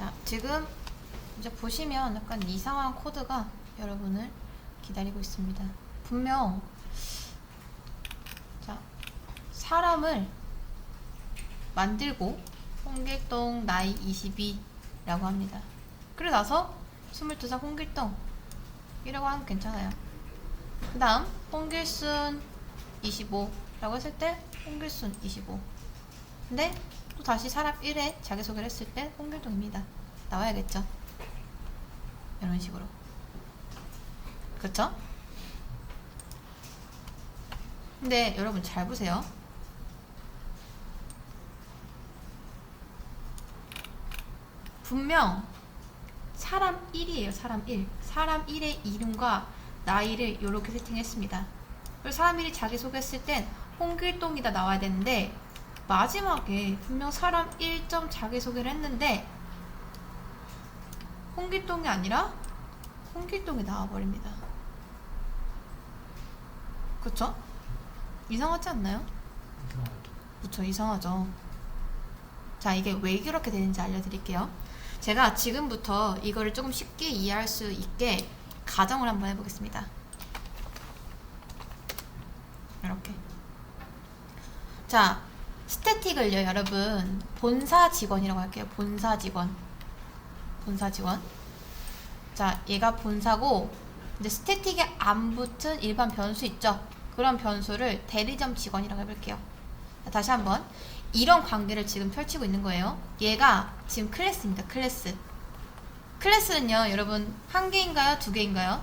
자, 지금 이제 보시면 약간 이상한 코드가 여러분을 기다리고 있습니다. 분명 자, 사람을 만들고 홍길동 나이 22라고 합니다. 그리고 나서 22살 홍길동 이라고 하면 괜찮아요. 그 다음 홍길순 25라고 했을 때 홍길순 25 근데 또 다시 사람 1에 자기소개를 했을 때 홍길동입니다. 나와야겠죠? 이런 식으로 그쵸? 근데 여러분 잘 보세요. 분명 사람 1이에요. 사람 1. 사람 1의 이름과 나이를 이렇게 세팅했습니다. 그리고 사람 1이 자기소개했을 땐 홍길동이다 나와야 되는데 마지막에 분명 사람 1점 자기소개를 했는데 홍길동이 아니라 홍길동이 나와버립니다. 그쵸? 이상하지 않나요? 그쵸, 이상하죠. 자, 이게 왜 그렇게 되는지 알려드릴게요. 제가 지금부터 이거를 조금 쉽게 이해할 수 있게 가정을 한번 해보겠습니다. 이렇게. 자, 스태틱을요, 여러분. 본사 직원이라고 할게요. 본사 직원. 본사 직원. 자, 얘가 본사고, 이제 스태틱에 안 붙은 일반 변수 있죠? 그런 변수를 대리점 직원이라고 해볼게요. 자, 다시 한번. 이런 관계를 지금 펼치고 있는 거예요. 얘가 지금 클래스입니다. 클래스. 클래스는요, 여러분, 한 개인가요? 두 개인가요?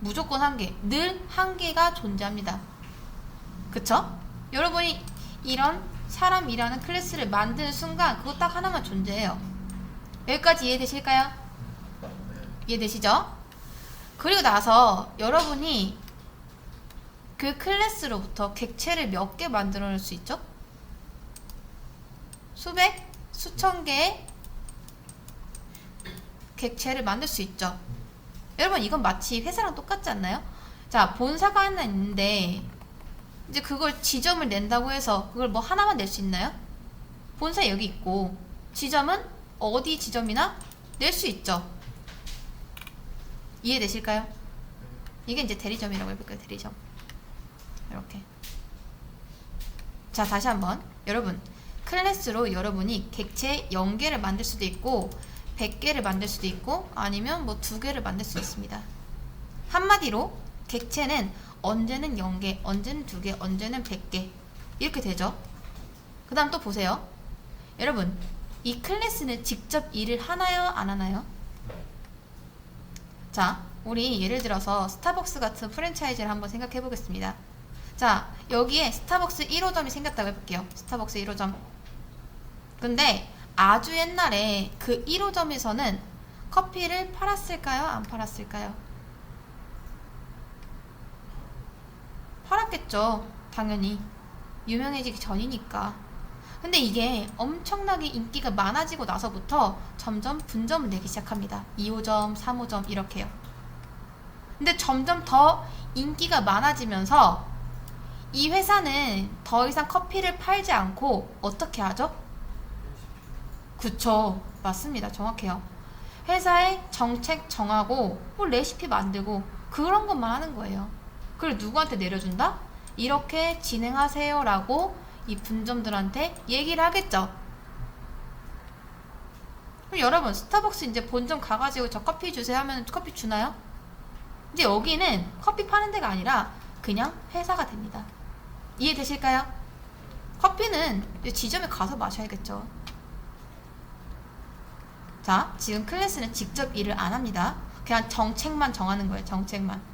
무조건 한 개. 늘 한 개가 존재합니다. 그쵸? 여러분이 이런 사람이라는 클래스를 만드는 순간 그거 딱 하나만 존재해요. 여기까지 이해되실까요? 이해되시죠? 그리고 나서 여러분이 그 클래스로부터 객체를 몇 개 만들어낼 수 있죠? 수백, 수천 개의 객체를 만들 수 있죠. 여러분 이건 마치 회사랑 똑같지 않나요? 자 본사가 하나 있는데 이제 그걸 지점을 낸다고 해서 그걸 뭐 하나만 낼 수 있나요? 본사 여기 있고 지점은 어디 지점이나 낼 수 있죠. 이해되실까요? 이게 이제 대리점이라고 해볼까요? 대리점. 이렇게. 자 다시 한번 여러분 클래스로 여러분이 객체 0개를 만들 수도 있고 100개를 만들 수도 있고 아니면 뭐두 개를 만들 수 있습니다. 한마디로 객체는 언제는 0개, 언제는 2개, 언제는 100개 이렇게 되죠. 그 다음 또 보세요. 여러분 이 클래스는 직접 일을 하나요? 안 하나요? 자 우리 예를 들어서 스타벅스 같은 프랜차이즈를 한번 생각해 보겠습니다. 자 여기에 스타벅스 1호점이 생겼다고 해볼게요. 스타벅스 1호점 근데 아주 옛날에 그 1호점에서는 커피를 팔았을까요? 안 팔았을까요? 팔았겠죠. 당연히. 유명해지기 전이니까. 근데 이게 엄청나게 인기가 많아지고 나서부터 점점 분점을 내기 시작합니다. 2호점, 3호점 이렇게요. 근데 점점 더 인기가 많아지면서 이 회사는 더 이상 커피를 팔지 않고 어떻게 하죠? 그쵸. 맞습니다. 정확해요. 회사의 정책 정하고 뭐 레시피 만들고 그런 것만 하는 거예요. 그걸 누구한테 내려준다? 이렇게 진행하세요라고 이 분점들한테 얘기를 하겠죠. 그럼 여러분 스타벅스 이제 본점 가가지고 저 커피 주세요 하면 커피 주나요? 이제 여기는 커피 파는 데가 아니라 그냥 회사가 됩니다. 이해되실까요? 커피는 지점에 가서 마셔야겠죠. 자, 지금 클래스는 직접 일을 안 합니다. 그냥 정책만 정하는 거예요. 정책만.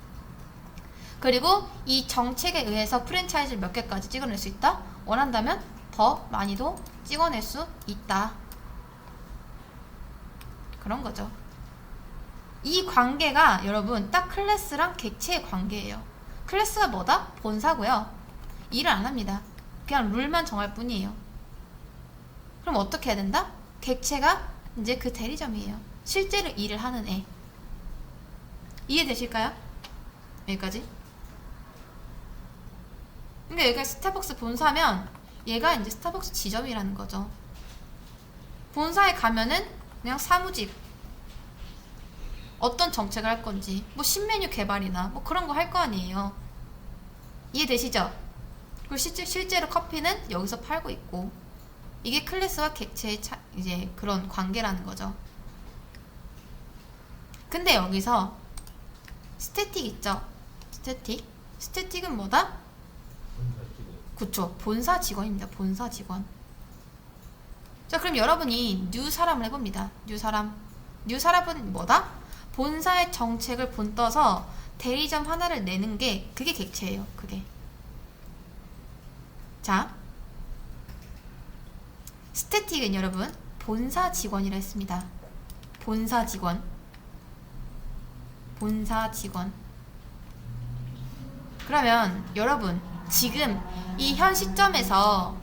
그리고 이 정책에 의해서 프랜차이즈를 몇 개까지 찍어낼 수 있다? 원한다면 더 많이도 찍어낼 수 있다. 그런 거죠. 이 관계가 여러분 딱 클래스랑 객체의 관계예요. 클래스가 뭐다? 본사고요. 일을 안 합니다. 그냥 룰만 정할 뿐이에요. 그럼 어떻게 해야 된다? 객체가 이제 그 대리점이에요. 실제로 일을 하는 애. 이해되실까요? 여기까지? 그러니까 여기가 스타벅스 본사면 얘가 이제 스타벅스 지점이라는 거죠. 본사에 가면은 그냥 사무직 어떤 정책을 할 건지 뭐 신메뉴 개발이나 뭐 그런 거 할 거 아니에요. 이해되시죠? 그리고 실제, 실제로 커피는 여기서 팔고 있고 이게 클래스와 객체의 차, 이제 그런 관계라는 거죠. 근데 여기서 스태틱 있죠? 스태틱. 스태틱은 뭐다? 그쵸. 본사 직원입니다. 본사 직원. 자, 그럼 여러분이 뉴 사람을 해봅니다. 뉴 사람. 뉴 사람은 뭐다? 본사의 정책을 본떠서 대리점 하나를 내는 게 그게 객체예요. 그게. 자. 스태틱은 여러분 본사 직원이라 했습니다. 본사 직원. 본사 직원. 그러면 여러분 지금 이 현 시점에서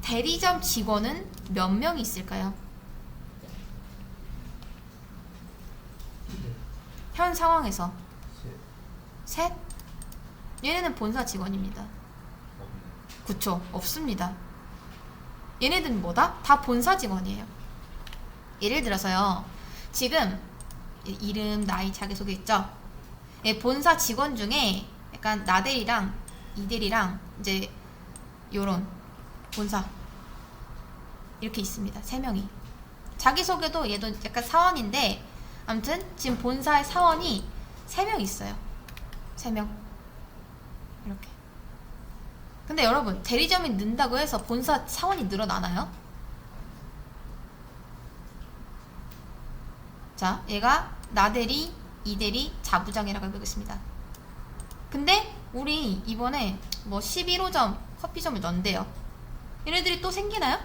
대리점 직원은 몇 명이 있을까요? 현 상황에서 셋? 얘네는 본사 직원입니다. 그쵸? 없습니다. 얘네들은 뭐다? 다 본사 직원이에요. 예를 들어서요. 지금 이- 이름, 나이, 자기소개 있죠? 예, 본사 직원 중에 약간 나대리랑 이대리랑 이제 요런 본사 이렇게 있습니다. 세 명이. 자기소개도 얘도 약간 사원인데 아무튼 지금 본사의 사원이 세 명 있어요. 세 명. 이렇게. 근데 여러분 대리점이 는다고 해서 본사 사원이 늘어나나요? 자, 얘가 나대리, 이대리, 자부장이라고 해보겠습니다. 근데 우리 이번에 뭐 11호점 커피점을 넣은대요. 얘네들이 또 생기나요?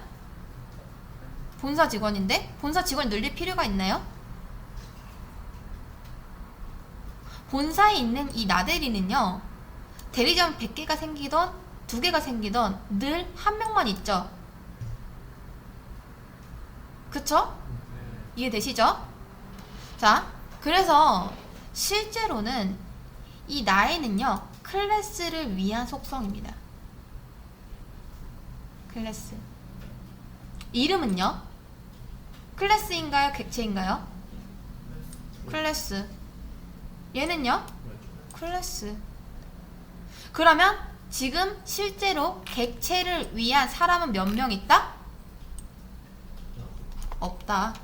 본사 직원인데 본사 직원 늘릴 필요가 있나요? 본사에 있는 이 나대리는요. 대리점 100개가 생기던 2개가 생기던 늘 한 명만 있죠. 그쵸? 이해되시죠? 자, 그래서 실제로는 이 나이는요, 클래스를 위한 속성입니다. 클래스. 이름은요? 클래스인가요? 객체인가요? 클래스. 얘는요? 클래스. 그러면 지금 실제로 객체를 위한 사람은 몇 명 있다? 없다.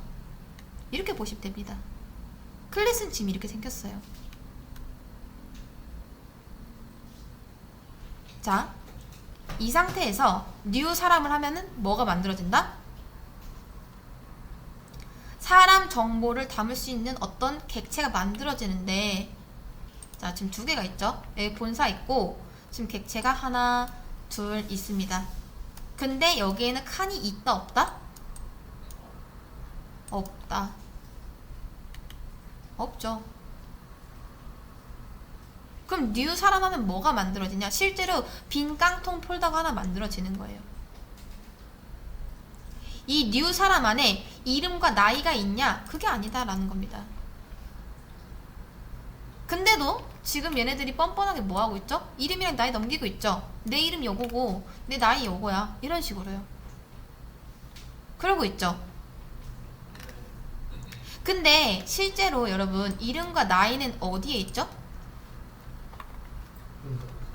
이렇게 보시면 됩니다. 클래스는 지금 이렇게 생겼어요. 자, 이 상태에서 new 사람을 하면은 뭐가 만들어진다? 사람 정보를 담을 수 있는 어떤 객체가 만들어지는데 자, 지금 두 개가 있죠? 여기 본사 있고 지금 객체가 하나, 둘 있습니다. 근데 여기에는 칸이 있다 없다? 없다. 없죠. 그럼 뉴 사람 하면 뭐가 만들어지냐? 실제로 빈 깡통 폴더가 하나 만들어지는 거예요. 이 뉴 사람 안에 이름과 나이가 있냐? 그게 아니다라는 겁니다. 근데도 지금 얘네들이 뻔뻔하게 뭐 하고 있죠? 이름이랑 나이 넘기고 있죠? 내 이름 요거고 내 나이 요거야. 이런 식으로요. 그러고 있죠. 근데 실제로 여러분 이름과 나이는 어디에 있죠?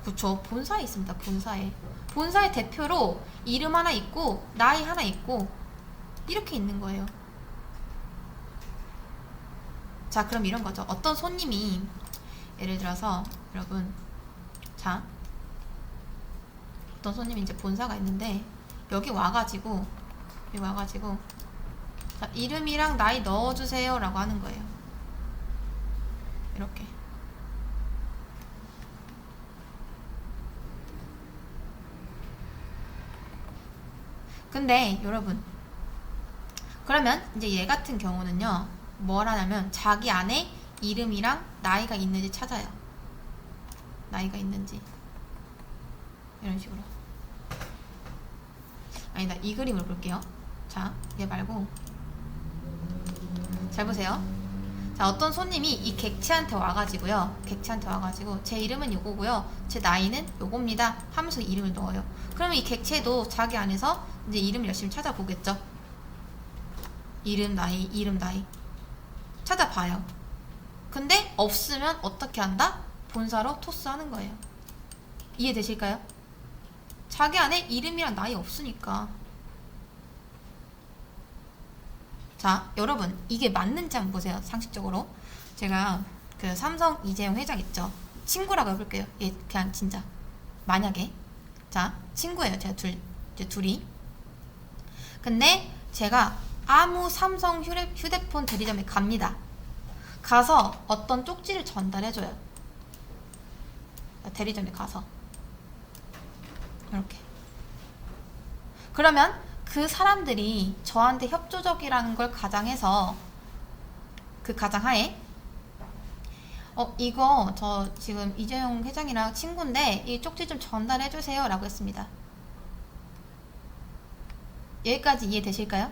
그쵸 본사에 있습니다 본사에. 본사의 대표로 이름 하나 있고 나이 하나 있고 이렇게 있는 거예요. 자 그럼 이런 거죠. 어떤 손님이 예를 들어서 여러분 자 어떤 손님이 이제 본사가 있는데 여기 와가지고 여기 와가지고 자 이름이랑 나이 넣어주세요 라고 하는 거예요. 이렇게 근데 여러분 그러면 이제 얘 같은 경우는요 뭘 하냐면 자기 안에 이름이랑 나이가 있는지 찾아요. 나이가 있는지. 이런 식으로. 아니다 이 그림을 볼게요. 자얘 말고. 잘 보세요. 자 어떤 손님이 이 객체한테 와가지고요. 객체한테 와가지고 제 이름은 요거고요. 제 나이는 요겁니다. 하면서 이름을 넣어요. 그러면 이 객체도 자기 안에서 이제 이름을 열심히 찾아보겠죠 이름 나이 이름 나이 찾아봐요. 근데 없으면 어떻게 한다? 본사로 토스하는 거예요. 이해되실까요? 자기 안에 이름이랑 나이 없으니까. 자, 여러분, 이게 맞는지 한번 보세요. 상식적으로. 제가 그 삼성 이재용 회장 있죠? 친구라고 해볼게요. 얘 그냥 진짜. 만약에. 자, 친구예요. 제가 둘, 이제 둘이. 근데 제가 아무 삼성 휴대, 휴대폰 대리점에 갑니다. 가서 어떤 쪽지를 전달해줘요. 대리점에 가서. 이렇게. 그러면 그 사람들이 저한테 협조적이라는 걸 가정해서 그 가정하에 어 이거 저 지금 이재용 회장이랑 친구인데 이 쪽지 좀 전달해 주세요 라고 했습니다 여기까지 이해되실까요?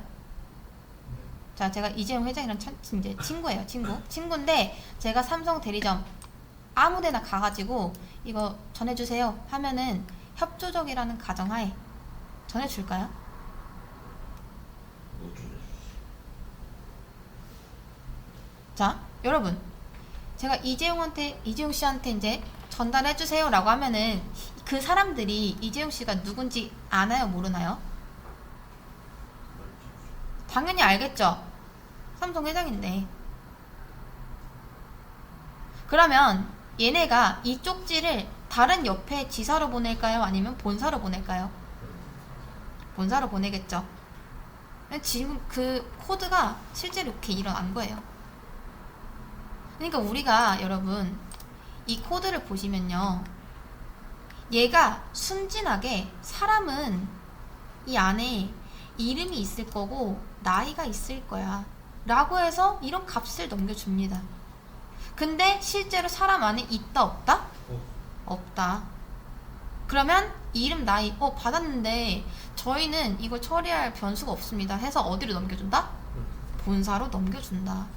자 제가 이재용 회장이랑 참, 이제 친구예요 친구 친구인데 제가 삼성 대리점 아무데나 가가지고 이거 전해주세요 하면은 협조적이라는 가정하에 전해줄까요? 못 주네. 자, 여러분. 제가 이재용한테, 이재용 씨한테 이제 전달해주세요라고 하면은 그 사람들이 이재용 씨가 누군지 아나요? 모르나요? 당연히 알겠죠? 삼성 회장인데. 그러면 얘네가 이 쪽지를 다른 옆에 지사로 보낼까요? 아니면 본사로 보낼까요? 본사로 보내겠죠. 지금 그 코드가 실제로 이렇게 일어난 거예요. 그러니까 우리가 여러분 이 코드를 보시면요. 얘가 순진하게 사람은 이 안에 이름이 있을 거고 나이가 있을 거야. 라고 해서 이런 값을 넘겨줍니다. 근데 실제로 사람 안에 있다 없다? 어, 없다. 그러면 이름 나이 어 받았는데 저희는 이걸 처리할 변수가 없습니다. 해서 어디로 넘겨준다? 본사로 넘겨준다.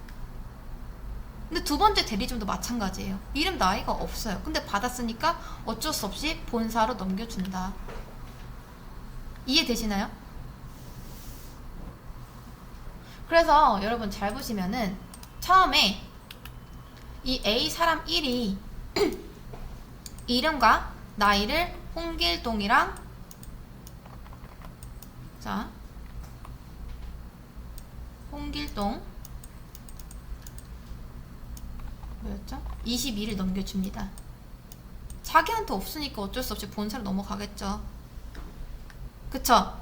근데 두 번째 대리점도 마찬가지예요. 이름 나이가 없어요. 근데 받았으니까 어쩔 수 없이 본사로 넘겨준다. 이해되시나요? 그래서 여러분 잘 보시면은 처음에 이 A 사람 1이 이름과 나이를 홍길동이랑 자 홍길동 뭐였죠? 22를 넘겨줍니다. 자기한테 없으니까 어쩔 수 없이 본사로 넘어가겠죠. 그쵸?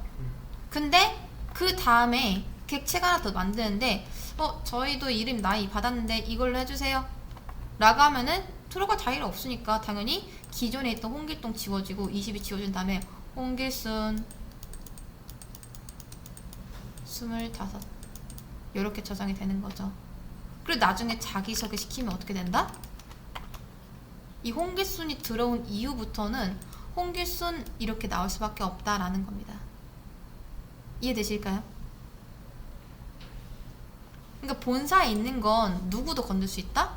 근데 그 다음에 객체가 하나 더 만드는데 어 저희도 이름 나이 받았는데 이걸로 해주세요 라고 하면은 트루가 자기가 없으니까 당연히 기존에 있던 홍길동 지워지고 22 지워준 다음에 홍길순 25 이렇게 저장이 되는 거죠 그리고 나중에 자기소개 시키면 어떻게 된다? 이 홍길순이 들어온 이후부터는 홍길순 이렇게 나올 수밖에 없다라는 겁니다 이해되실까요? 그러니까 본사에 있는 건 누구도 건들 수 있다?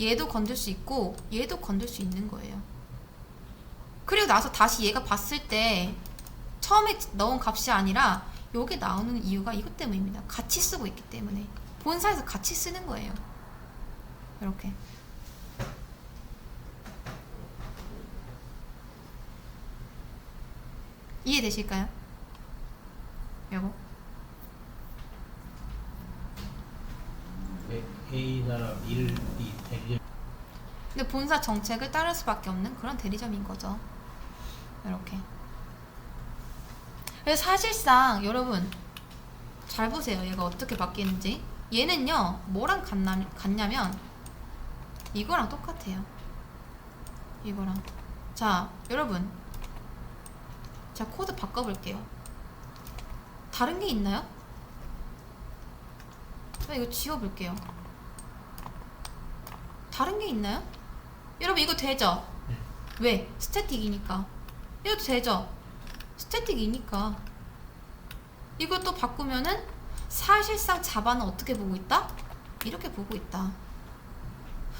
얘도 건들 수 있고 얘도 건들 수 있는 거예요. 그리고 나서 다시 얘가 봤을 때 처음에 넣은 값이 아니라 요게 나오는 이유가 이것 때문입니다. 같이 쓰고 있기 때문에 본사에서 같이 쓰는 거예요. 이렇게. 이해되실까요? 여보? A, 1, 2 대리점 근데 본사 정책을 따를 수밖에 없는 그런 대리점인 거죠. 이렇게. 그래서 사실상 여러분 잘 보세요. 얘가 어떻게 바뀌는지. 얘는요 뭐랑 같나, 같냐면 이거랑 똑같아요. 이거랑. 자 여러분 자 코드 바꿔볼게요. 다른 게 있나요? 자 이거 지워볼게요. 다른 게 있나요? 여러분 이거 되죠? 네. 왜? 스태틱이니까. 이것도 되죠? 스태틱이니까. 이것도 바꾸면은 사실상 자바는 어떻게 보고 있다? 이렇게 보고 있다.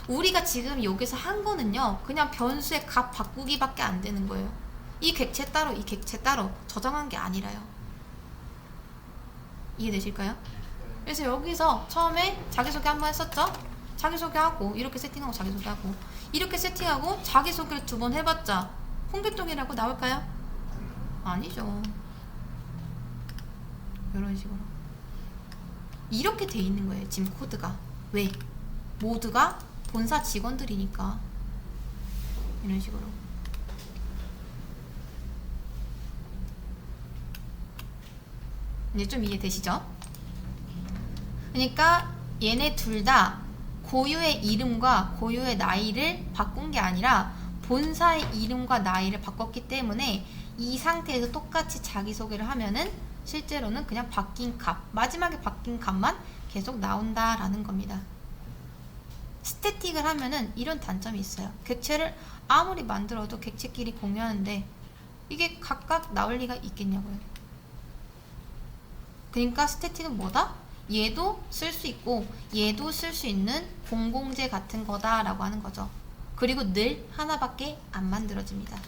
우리가 지금 여기서 한 거는요, 그냥 변수의 값 바꾸기밖에 안 되는 거예요. 이 객체 따로, 이 객체 따로 저장한 게 아니라요. 이해되실까요? 그래서 여기서 처음에 자기소개 한번 했었죠? 자기소개하고 이렇게 세팅하고 자기소개하고 이렇게 세팅하고 자기소개를 두 번 해봤자 홍길동이라고 나올까요? 아니죠. 이런 식으로 이렇게 돼 있는 거예요. 지금 코드가 왜? 모두가 본사 직원들이니까 이런 식으로 이제 좀 이해되시죠? 그러니까 얘네 둘 다 고유의 이름과 고유의 나이를 바꾼 게 아니라 본사의 이름과 나이를 바꿨기 때문에 이 상태에서 똑같이 자기소개를 하면은 실제로는 그냥 바뀐 값, 마지막에 바뀐 값만 계속 나온다라는 겁니다. 스태틱을 하면은 이런 단점이 있어요. 객체를 아무리 만들어도 객체끼리 공유하는데 이게 각각 나올 리가 있겠냐고요. 그러니까 스태틱은 뭐다? 얘도 쓸 수 있고 얘도 쓸 수 있는 공공재 같은 거다라고 하는 거죠. 그리고 늘 하나밖에 안 만들어집니다.